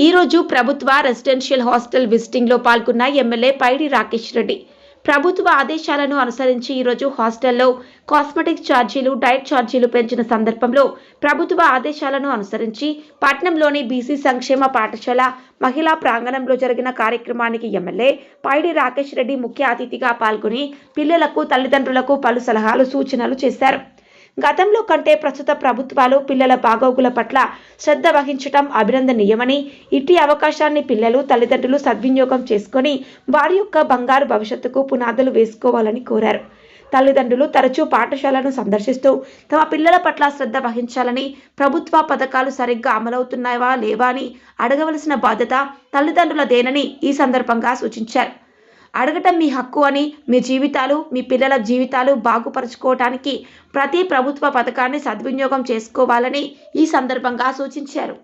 ఈరోజు ప్రభుత్వ residential hostel విజిటింగ్లో పాల్గొన్న ఎమ్మెల్యే పైడి రాకేష్ రెడ్డి. ప్రభుత్వ ఆదేశాలను అనుసరించి ఈరోజు హాస్టల్లో కాస్మెటిక్ ఛార్జీలు డైట్ ఛార్జీలు పెంచిన సందర్భంలో ప్రభుత్వ ఆదేశాలను అనుసరించి పట్నంలోని బీసీ సంక్షేమ పాఠశాల మహిళా ప్రాంగణంలో జరిగిన కార్యక్రమానికి ఎమ్మెల్యే పైడి రాకేష్ రెడ్డి ముఖ్య అతిథిగా పాల్గొని పిల్లలకు తల్లిదండ్రులకు పలు సలహాలు సూచనలు చేశారు. గతంలో కంటే ప్రస్తుత ప్రభుత్వాలు పిల్లల బాగోగుల పట్ల శ్రద్ధ వహించటం అభినందనీయమని ఇట్టి అవకాశాన్ని పిల్లలు తల్లిదండ్రులు సద్వినియోగం చేసుకొని వారి యొక్క బంగారు భవిష్యత్తుకు పునాదులు వేసుకోవాలని కోరారు. తల్లిదండ్రులు తరచూ పాఠశాలను సందర్శిస్తూ తమ పిల్లల పట్ల శ్రద్ధ వహించాలని ప్రభుత్వ పథకాలు సరిగ్గా అమలవుతున్నాయా లేవా అని అడగవలసిన బాధ్యత తల్లిదండ్రులదేనని ఈ సందర్భంగా సూచించారు. అడగటం మీ హక్కు అని మీ జీవితాలు మీ పిల్లల జీవితాలు బాగుపరచుకోవటానికి ప్రతి ప్రభుత్వ పథకాన్ని సద్వినియోగం చేసుకోవాలని ఈ సందర్భంగా సూచించారు.